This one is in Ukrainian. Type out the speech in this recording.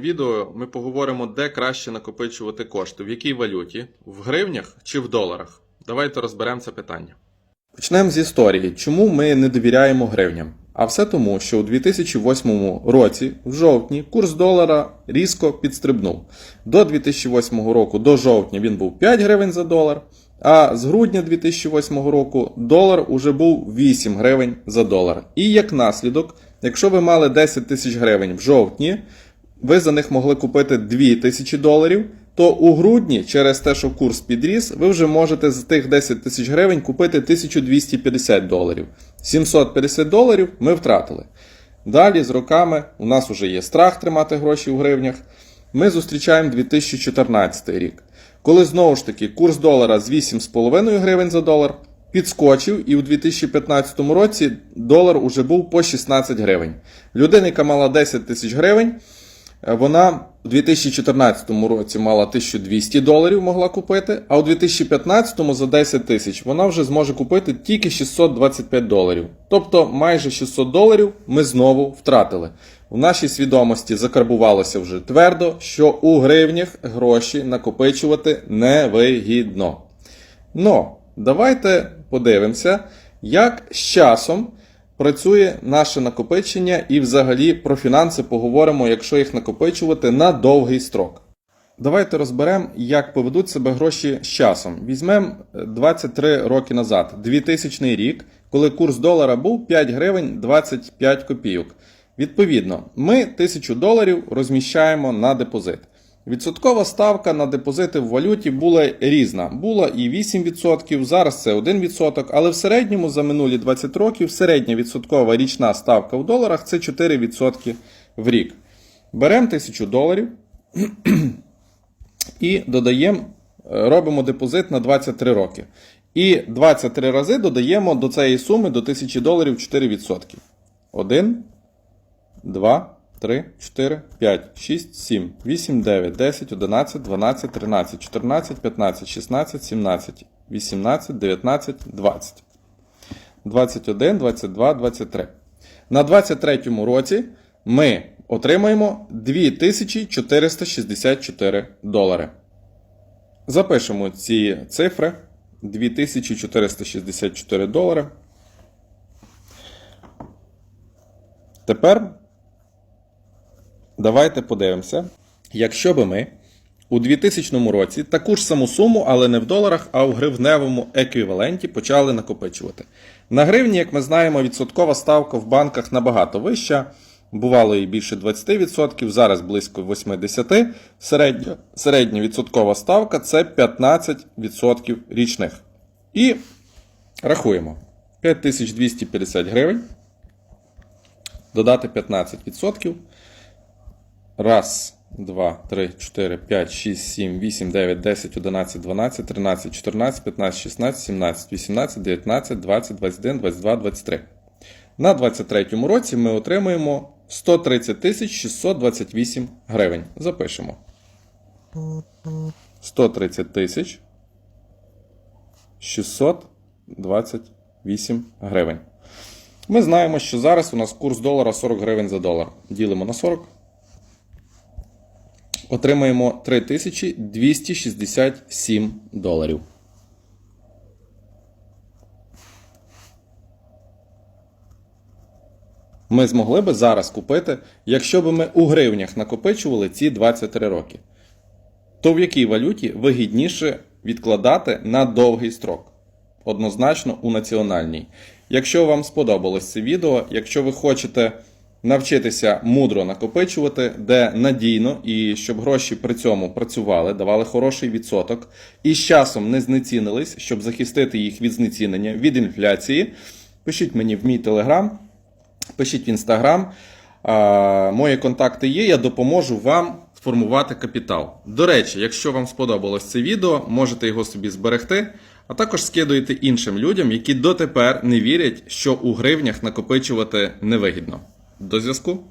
відео ми поговоримо, де краще накопичувати кошти, в якій валюті, в гривнях чи в доларах. Давайте розберемо це питання. Почнемо з історії, чому ми не довіряємо гривням. А все тому, що у 2008 році, в жовтні, курс долара різко підстрибнув. До 2008 року, до жовтня, він був 5 гривень за долар, а з грудня 2008 року долар уже був 8 гривень за долар. І як наслідок, якщо ви мали 10 тисяч гривень в жовтні, ви за них могли купити 2 тисячі доларів, то у грудні, через те, що курс підріс, ви вже можете з тих 10 тисяч гривень купити 1250 доларів. 750 доларів ми втратили. Далі з роками у нас вже є страх тримати гроші в гривнях. Ми зустрічаємо 2014 рік, коли знову ж таки курс долара з 8,5 гривень за долар підскочив, і у 2015 році долар уже був по 16 гривень. Людина, яка мала 10 тисяч гривень, вона у 2014 році мала 1200 доларів могла купити, а у 2015 за 10 тисяч вона вже зможе купити тільки 625 доларів. Тобто майже 600 доларів ми знову втратили. У нашій свідомості закарбувалося вже твердо, що у гривнях гроші накопичувати невигідно. Но давайте подивимося, як з часом працює наше накопичення і взагалі про фінанси поговоримо, якщо їх накопичувати на довгий строк. Давайте розберемо, як поведуть себе гроші з часом. Візьмемо 23 роки назад, 2000 рік, коли курс долара був 5 гривень 25 копійок. Відповідно, ми 1000 доларів розміщаємо на депозит. Відсоткова ставка на депозити в валюті була різна. Була і 8%, зараз це 1%, але в середньому за минулі 20 років середня відсоткова річна ставка в доларах це 4% в рік. Беремо 1000 доларів і додаємо, е, робимо депозит на 23 роки. І 23 рази додаємо до цієї суми до 1000 доларів 4%. 1, 2, 3, 4, 5, 6, 7, 8, 9, 10, 11, 12, 13, 14, 15, 16, 17, 18, 19, 20. 21, 22, 23. На 23 році ми отримаємо 2464 долари. Запишемо ці цифри. 2464 долари. Тепер давайте подивимося, якщо би ми у 2000 році таку ж саму суму, але не в доларах, а в гривневому еквіваленті почали накопичувати. На гривні, як ми знаємо, відсоткова ставка в банках набагато вища. Бувало і більше 20%, зараз близько 80%. Середня, середня відсоткова ставка це 15% річних. І рахуємо 5250 гривень. Додати 15%. Раз, два, три, чотири, п'ять, шість, сім, вісім, дев'ять, десять, одинадцять, дванадцять, тринадцять, чотирнадцять, п'ятнадцять, шістнадцять, сімнадцять, вісімнадцять, дев'ятнадцять, двадцять, двадцять один, двадцять два, двадцять три. На 23-му році ми отримуємо 130 тисяч 628 гривень. Запишемо. 130 тисяч 628 гривень. Ми знаємо, що зараз у нас курс долара 40 гривень за долар. Ділимо на 40. Отримаємо 3267 доларів. Ми змогли би зараз купити, якщо б ми у гривнях накопичували ці 23 роки. То в якій валюті вигідніше відкладати на довгий строк? Однозначно у національній. Якщо вам сподобалось це відео, якщо ви хочете навчитися мудро накопичувати, де надійно і щоб гроші при цьому працювали, давали хороший відсоток, і з часом не знецінились, щоб захистити їх від знецінення, від інфляції, пишіть мені в мій телеграм, пишіть в інстаграм. Мої контакти є, я допоможу вам сформувати капітал. До речі, якщо вам сподобалось це відео, можете його собі зберегти, а також скидуйте іншим людям, які дотепер не вірять, що у гривнях накопичувати невигідно. До зв'язку!